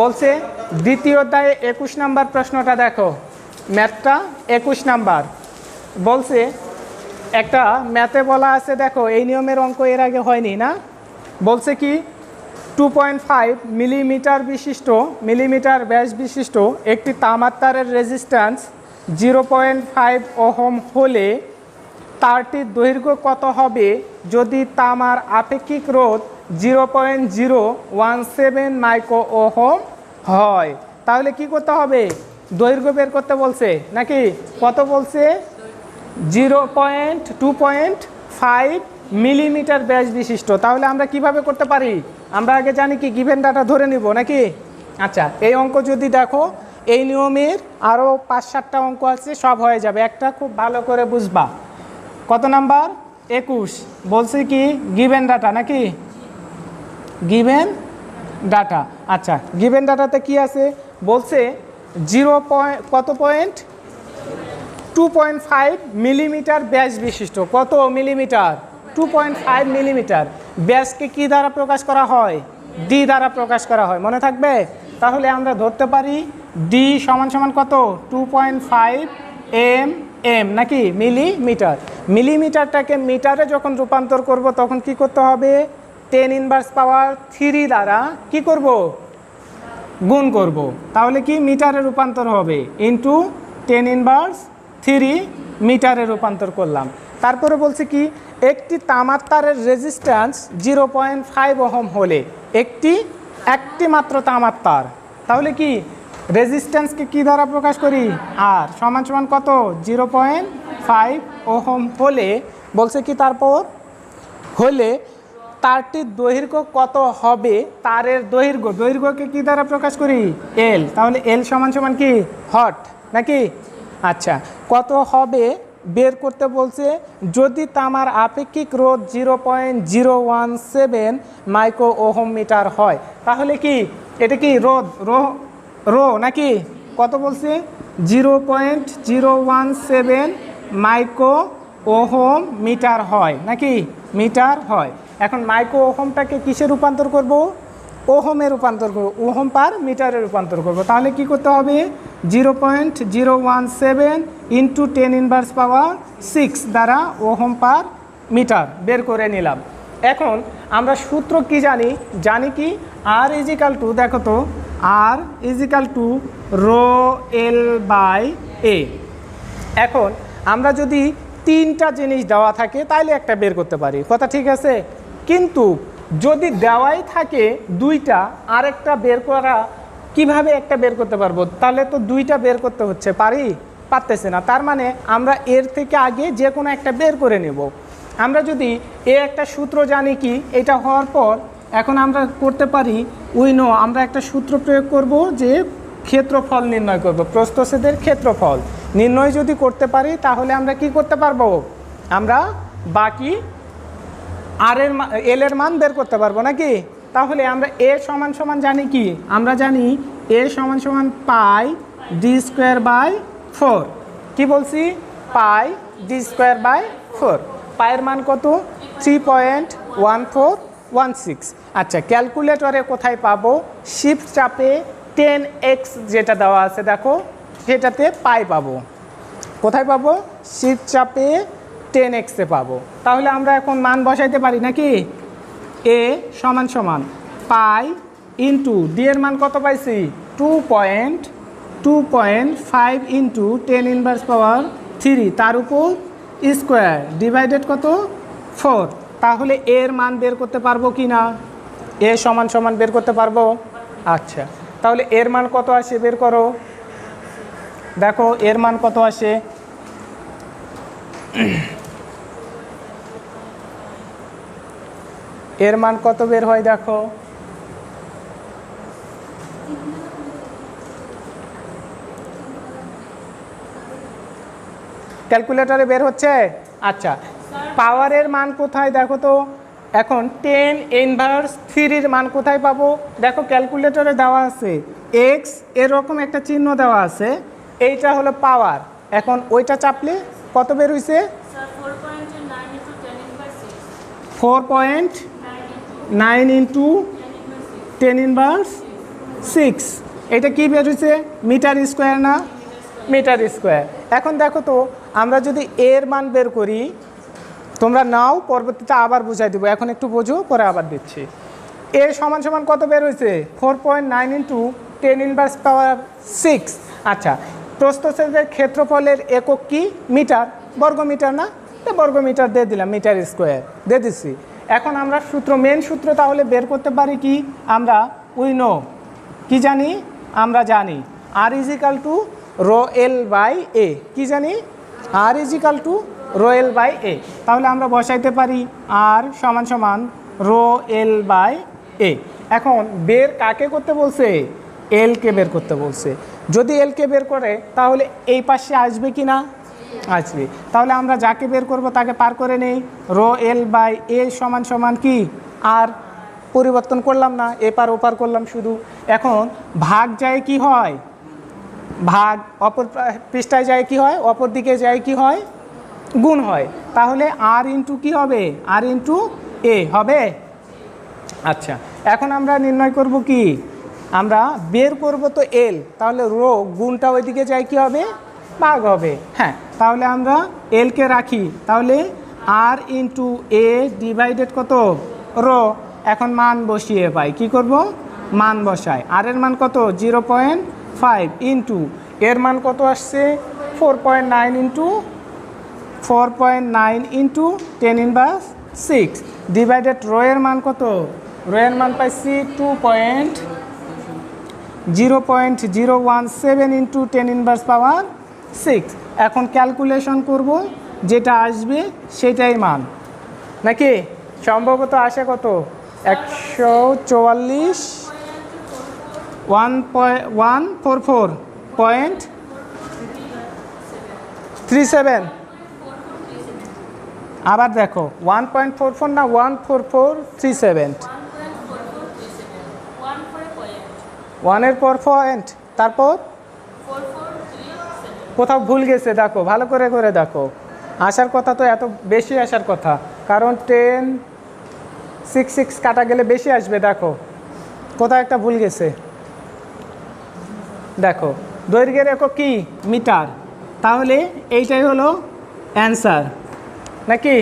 বলছে, দ্বিতীয় অধ্যায়ে একুশ নাম্বার প্রশ্নটা দেখো। ম্যাথটা একুশ নাম্বার। বলছে, একটা ম্যাথে বলা আছে, দেখো, এই নিয়মের অঙ্ক এর আগে হয়নি না? বলছে কি, টু পয়েন্ট ফাইভ মিলিমিটার বিশিষ্ট, মিলিমিটার ব্যাস বিশিষ্ট একটি তামার তারের resistance zero point five ohm হলে তারটির দৈর্ঘ্য কত হবে? যদি তামার আপেক্ষিক রোধ zero point zero one seven micro ohm হয়। তাহলে কি করতে হবে? দৈর্ঘ্য বের করতে বলছে। নাকি? কত বলছে? Zero point two point five millimetre ব্যাস বিশিষ্ট। তাহলে আমরা কীভাবে করতে পারি? আমরা আগে জানি কি, গিভেন ডাটা ধরে নিব নাকি? আচ্ছা এই অঙ্ক যদি দেখো, এই নিয়মের আরও পাঁচ সাতটা অঙ্ক আছে, সব হয়ে যাবে। একটা খুব ভালো করে বুঝবা। কত নাম্বার? একুশ। বলছি কি, গিভেন ডাটা নাকি? গিভেন ডাটা আচ্ছা গিভেন ডাটাতে কি আছে? বলছে জিরো পয়েন্ট, কত point? Two point five millimetre ব্যাস বিশিষ্ট। কত millimetre two point five millimetre ব্যাসকে কী দ্বারা প্রকাশ করা হয়? ডি দ্বারা প্রকাশ করা হয়। মনে থাকবে? তাহলে আমরা ধরতে পারি ডি সমান সমান কত? Two point five M M নাকি মিলিমিটার মিলিমিটারটাকে মিটারে যখন রূপান্তর করব, তখন কি করতে হবে? টেন ইনভার্স পাওয়ার থ্রি দ্বারা কি করব? গুণ করব। তাহলে কি মিটারে রূপান্তর হবে? ইন্টু টেন ইনভার্স থ্রি মিটারে রূপান্তর করলাম। তারপরে বলছে কি, একটি তামার তারের resistance zero point five ohm হলে একটি একটি মাত্র তামার তার তাহলে কি রেজিস্ট্যান্সকে কি দ্বারা প্রকাশ করি? আর সমান সমান কত? জিরো পয়েন্ট ফাইভ ওহম হলে, বলছে কি তারপর? হলে তারটির দৈর্ঘ্য কত হবে? তারের দৈর্ঘ্য। দৈর্ঘ্যকে কি দ্বারা প্রকাশ করি? এল তাহলে এল সমান সমান কি? হট নাকি? আচ্ছা। কত হবে? বের করতে বলছে, যদি তামার আপেক্ষিক রোধ zero point zero one seven micro ohm metre হয়, তাহলে কি? এটা কি রোধ? রো রো নাকি? কত বলছে? Zero point zero one seven micro ohm metre হয়। নাকি? মিটার হয়। এখন মাইক্রো ওহমটাকে কিসে রূপান্তর করব? ওহমে রূপান্তর করব। ওহম পার মিটারে রূপান্তর করব। তাহলে কি করতে হবে? Zero point zero one seven into ten inverse power six দ্বারা ওহম পার মিটার বের করে নিলাম। এখন আমরা সূত্র কি জানি? জানি কি? আর ইজিক্যাল টু দেখো তো আর equal to rho L by A এখন আমরা যদি তিনটা জিনিস দেওয়া থাকে, তাইলে একটা বের করতে পারি। কথা ঠিক আছে? কিন্তু যদি দেওয়াই থাকে দুইটা, আরেকটা বের করা, কীভাবে একটা বের করতে পারব? তাহলে তো দুইটা বের করতে হচ্ছে, পারি? পারতেছে না। তার মানে আমরা এর থেকে আগে যে কোনো একটা বের করে নেব। আমরা যদি এ একটা সূত্র জানি কি, এটা হওয়ার পর এখন আমরা করতে পারি উইনো আমরা একটা সূত্র প্রয়োগ করব যে ক্ষেত্রফল নির্ণয় করব, প্রস্থচ্ছেদের ক্ষেত্রফল। নির্ণয় যদি করতে পারি, তাহলে আমরা কি করতে পারব? আমরা বাকি আর এর এল এর মান বের করতে পারব নাকি? তাহলে আমরা এ সমান সমান জানি কি? আমরা জানি এ সমান সমান pi D square by four কী বলছি? Pi D square by four পায়ের মান কত? Three point one four one six আচ্ছা ক্যালকুলেটরে কোথায় পাবো? শিফট চাপে টেন এক্স যেটা দেওয়া আছে, দেখো, সেটাতে পাই পাবো। কোথায় পাবো? শিফট চাপে টেন এক্সে পাবো। তাহলে আমরা এখন মান বসাইতে পারি নাকি? এ সমান সমান পাই ইন্টু ডি এর মান কত পাইছি? Two point two point five into ten inverse power three তার উপর স্কোয়ার ডিভাইডেড কত? ফোর তাহলে এর মান বের করতে পারব কি না? এ সমান সমান বের করতে পারব? আচ্ছা। তাহলে এর মান কত আসে? বের করো। দেখো এর মান কত আসে? এর মান কত বের হয় দেখো? ক্যালকুলেটরে বের হচ্ছে? আচ্ছা পাওয়ারের মান কোথায় দেখো তো? এখন টেন ইনভার্স থ্রির মান কোথায় পাবো? দেখো ক্যালকুলেটরে দেওয়া আছে এক্স এরকম একটা চিহ্ন দেওয়া আছে এইটা হলো পাওয়ার। এখন ওইটা চাপলে কত বের হইছে? Sir, 4.9 into 10 inverse 6. Four point 9 into nine into 10 inverse 6. Ten inverse six. এটা কি বেরোচ্ছে মিটার স্কোয়ার না? Metre square. এখন দেখো তো, আমরা যদি এর মান বের করি, তোমরা নাও, পরবর্তীতে আবার বুঝাই দেবো। এখন একটু বোঝো, পরে আবার দিচ্ছি। এ সমান সমান কত বের হয়েছে? Four point nine into ten inverse power six. আচ্ছা প্রস্থচ্ছেদের ক্ষেত্রফলের একক কি? মিটার। বর্গ মিটার না? তো বর্গ মিটার দিয়ে দিলাম, মিটার স্কোয়ার। দিয়ে দিচ্ছি। এখন আমরা সূত্র মেন সূত্র তাহলে বের করতে পারি কি? আমরা উই নো কি জানি? আমরা জানি। আর equal to rho L by A কি জানি? আর equal to rho L by A তাহলে আমরা বসাইতে পারি আর সমান সমান রো এল বাই এ এখন বের কাকে করতে বলছে? এলকে বের করতে বলছে। যদি এলকে বের করে, তাহলে এই পাশে আসবে কি না আসবে। তাহলে আমরা যাকে বের করব তাকে পার করে নেই। রো এল বাই এ সমান সমান কি? আর পরিবর্তন করলাম না এপার ওপার করলাম শুধু। এখন ভাগ যায় কি হয়? ভাগ অপর পৃষ্ঠায় যায় কি হয়? অপর দিকে যায় কি হয়? গুণ হয়। তাহলে আর ইন্টু কী হবে? আর ইন্টু এ হবে? আচ্ছা এখন আমরা নির্ণয় করব কি? আমরা বের করব তো এল, তাহলে রো গুণটা ওইদিকে যায় কি হবে? ভাগ হবে। হ্যাঁ। তাহলে আমরা এলকে রাখি। তাহলে আর ইন্টু এ ডিভাইডেড কত? রো। এখন মান বসিয়ে পাই। কি করব? মান বসাই। আর এর মান কত? জিরো পয়েন্ট ফাইভ ইন্টু এর মান কত আসছে? Four point nine into four point nine into ten inverse six divided রোয়ের মান কত? রোয়ের মান পাইছি two point zero point zero one seven into ten inverse power six. এখন ক্যালকুলেশন করব যেটা আসবে সেটাই মান। নাকি? সম্ভবত আসে কত? একশো চুয়াল্লিশ one point one four four point three seven. আবার দেখো ওয়ান পয়েন্ট ফোর ফোর না one four four three seven. ওয়ানের পর পয়েন্ট তারপর ফোর ফোর থ্রি সেভেন কোথাও ভুল গেছে, দেখো, ভালো করে করে দেখো। আসার কথা তো এত বেশি আসার কথা। কারণ টেন সিক্স সিক্স কাটা গেলে বেশি আসবে, দেখো। কোথাও একটা ভুল গেছে। দেখো, দৈর্ঘ্যের একক কি? মিটার। তাহলে এইটাই হলো অ্যান্সার নাকি?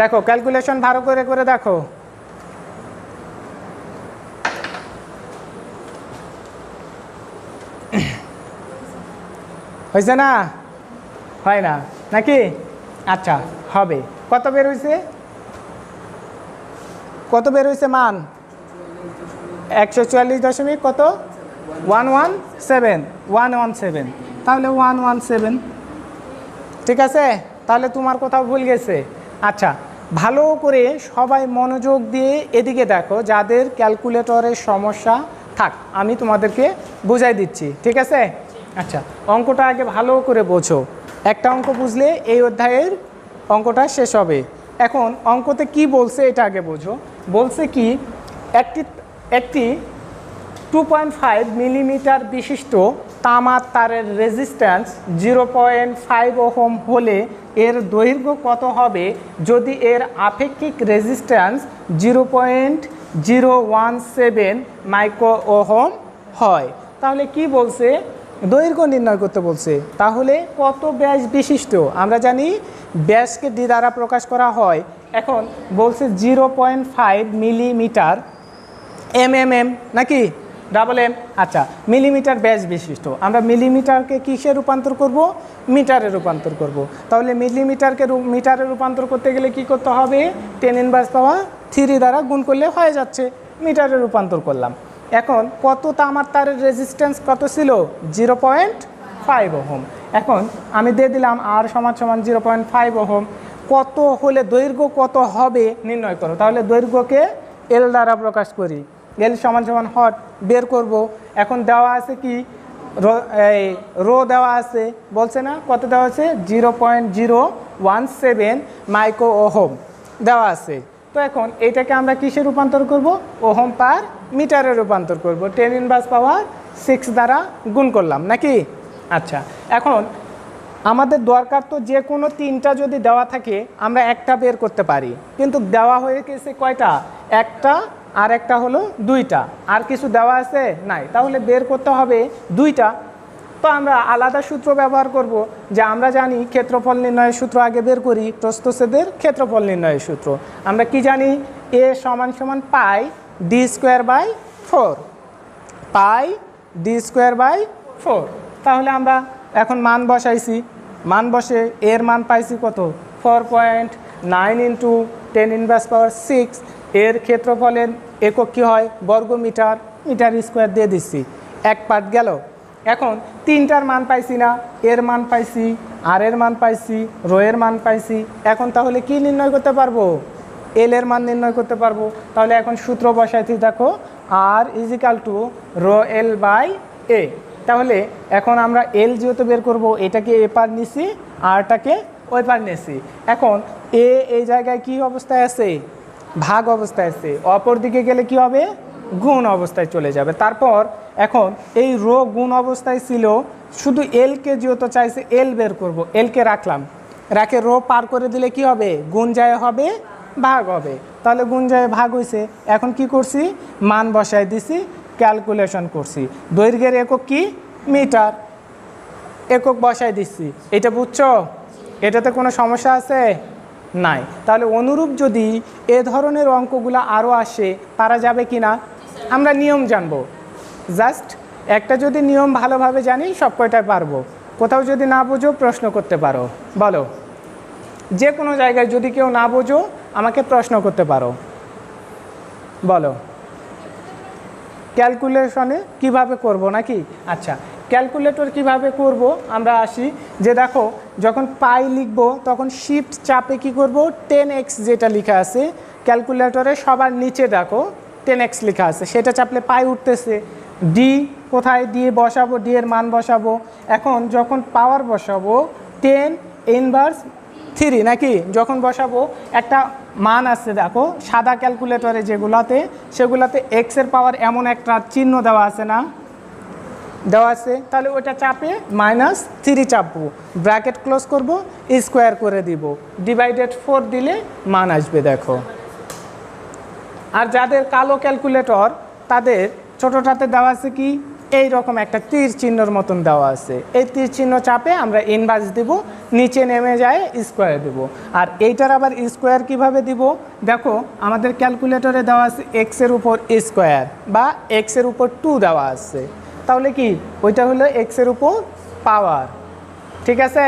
দেখো ক্যালকুলেশন ভালো করে করে দেখো। হয়েছে না? হয় না। নাকি? আচ্ছা হবে। কত বের হয়েছে কত বের হয়েছে মান? একশো চুয়াল্লিশ দশমিক কত? One one seven. One one seven তাহলে ওয়ান ওয়ান সেভেন। ঠিক আছে? তাহলে তোমার কোথাও ভুল গেছে। আচ্ছা ভালো করে সবাই মনোযোগ দিয়ে এদিকে দেখো, যাদের ক্যালকুলেটরের সমস্যা। থাক, আমি তোমাদেরকে বুঝাই দিচ্ছি। ঠিক আছে? আচ্ছা অঙ্কটা আগে ভালো করে বোঝো। একটা অঙ্ক বুঝলে এই অধ্যায়ের অঙ্কটা শেষ হবে। এখন অঙ্কতে কি বলছে এটা আগে বোঝো। বলছে কি, একটি একটি টু পয়েন্ট ফাইভ মিলিমিটার বিশিষ্ট তামার তারের resistance zero point five ohm হলে এর দৈর্ঘ্য কত হবে? যদি এর আপেক্ষিক resistance zero point zero one seven micro ohm হয়। তাহলে কি বলছে? দৈর্ঘ্য নির্ণয় করতে বলছে, তাহলে কত ব্যাস বিশিষ্ট? আমরা জানি ব্যাসকে ডি দ্বারা প্রকাশ করা হয়, এখন বলছে zero point five millimetre, M M M, নাকি? ডাবল এম আচ্ছা মিলিমিটার ব্যাস বিশিষ্ট। আমরা মিলিমিটারকে কিসে রূপান্তর করব? মিটারে রূপান্তর করব। তাহলে মিলিমিটারকে মিটারে রূপান্তর করতে গেলে কি করতে হবে? টেন ইনভার্স পাওয়া থ্রি দ্বারা গুণ করলে হয়ে যাচ্ছে, মিটারে রূপান্তর করলাম। এখন কত তামার তারের রেজিস্ট্যান্স কত ছিল? Zero point five ohm. এখন আমি দিয়ে দিলাম আর সমান সমান জিরো পয়েন্ট ফাইভ ওহম। কত হলে দৈর্ঘ্য কত হবে নির্ণয় করো। তাহলে দৈর্ঘ্যকে এল দ্বারা প্রকাশ করি। এল সমান সমান হট, বের করব। এখন দেওয়া আছে কি? রো, এই রো দেওয়া আছে। বলছে না? কত দেওয়া আছে? Zero point zero one seven micro ohm. দেওয়া আছে। তো এখন এইটাকে আমরা কিসে রূপান্তর করব? ওহম পার মিটারে রূপান্তর করব। টেন ইনভার্স পাওয়ার সিক্স দ্বারা গুণ করলাম, নাকি? আচ্ছা এখন আমাদের দরকার তো যে কোনো তিনটা যদি দেওয়া থাকে, আমরা একটা বের করতে পারি। কিন্তু দেওয়া হয়ে গেছে কয়টা? একটা আর একটা হলো দুইটা। আর কিছু দেওয়া আছে? নাই। তাহলে বের করতে হবে দুইটা। তো আমরা আলাদা সূত্র ব্যবহার করব যে আমরা জানি ক্ষেত্রফল নির্ণয়ের সূত্র আগে বের করি প্রস্থছেদের ক্ষেত্রফল নির্ণয়ের সূত্র। আমরা কি জানি? এ সমান সমান pi D square by four pi D square by four তাহলে আমরা এখন মান বসাইছি। মান বসে এর মান পাইছি কত? Four point nine into ten inverse power six এর ক্ষেত্রফলের একক কী হয়? বর্গ মিটার মিটার স্কোয়ার দিয়ে দিচ্ছি। এক পার্ট গেল। এখন তিনটার মান পাইছি না, এর মান পাইছি, আর এর মান পাইছি রো এর মান পাইছি। এখন তাহলে কি নির্ণয় করতে পারব? এল এর মান নির্ণয় করতে পারব। তাহলে এখন সূত্র বসাইছি, দেখো আর is equal to rho L by A তাহলে এখন আমরা এল যেহেতু বের করব, এটাকে এ পার নিছি আরটাকে ওই পার নিছি। এখন এ এই জায়গায় কি অবস্থায় আছে? ভাগ অবস্থায় আছে। অপর দিকে গেলে কি হবে? গুণ অবস্থায় চলে যাবে। তারপর এখন এই রো গুণ অবস্থায় ছিল, শুধু এলকে যেহেতু চাইছে এল বের করব। এলকে রাখলাম। রাখে রো পার করে দিলে কি হবে? গুণ যায় হবে, ভাগ হবে। তাহলে গুণ যায়, ভাগ হয়েছে এখন কি করছি? মান বসায় দিছি ক্যালকুলেশন করছি। দৈর্ঘ্যের একক কি? মিটার। একক বসায় দিচ্ছি এটা বুঝছ? এটাতে কোনো সমস্যা আছে? নাই। তাহলে অনুরূপ যদি এ ধরনের অঙ্কগুলো আরও আসে, পারা যাবে কি না আমরা নিয়ম জানব। জাস্ট একটা যদি নিয়ম ভালোভাবে জানি, সব কয়টাই পারব। কোথাও যদি না বোঝো, প্রশ্ন করতে পারো। বলো। যে কোনো জায়গায় যদি কেউ না বোঝো, আমাকে প্রশ্ন করতে পারো। বলো। ক্যালকুলেশনে কীভাবে করব নাকি? আচ্ছা ক্যালকুলেটর কীভাবে করব? আমরা আসি যে দেখো, যখন পাই লিখব, তখন শিফট চাপে কি করব? টেন এক্স যেটা লেখা আছে, ক্যালকুলেটরে সবার নিচে দেখো। টেন এক্স লেখা আছে। সেটা চাপলে পাই উঠতেছে। ডি কোথায়? দিয়ে বসাবো ডি এর মান বসাবো। এখন যখন পাওয়ার বসাবো টেন ইনভার্স থ্রি নাকি? যখন বসাবো, একটা মান আছে, দেখো, সাদা ক্যালকুলেটরে যেগুলাতে, সেগুলাতে এক্সের পাওয়ার এমন একটা চিহ্ন দেওয়া আছে না? দেওয়া আছে। তাহলে ওটা চাপে মাইনাস থ্রি চাপবো। ব্র্যাকেট ক্লোজ করব স্কোয়ার করে দিব। ডিভাইডেড ফোর দিলে মান আসবে, দেখো। আর যাদের কালো ক্যালকুলেটর, তাদের ছোটোটাতে দেওয়া আছে কি? এই রকম একটা তীর চিহ্নর মতন দেওয়া আছে। এই তীর চিহ্ন চাপে আমরা ইনভার্স দিব, নিচে নেমে যায় স্কোয়ার দিব। আর এইটার আবার স্কোয়ার কীভাবে দিব? দেখো, আমাদের ক্যালকুলেটরে দেওয়া আছে এক্সের উপর স্কোয়ার বা এক্সের উপর টু দেওয়া আছে। তাহলে কি? ওইটা হলো এক্সের উপর পাওয়ার ঠিক আছে?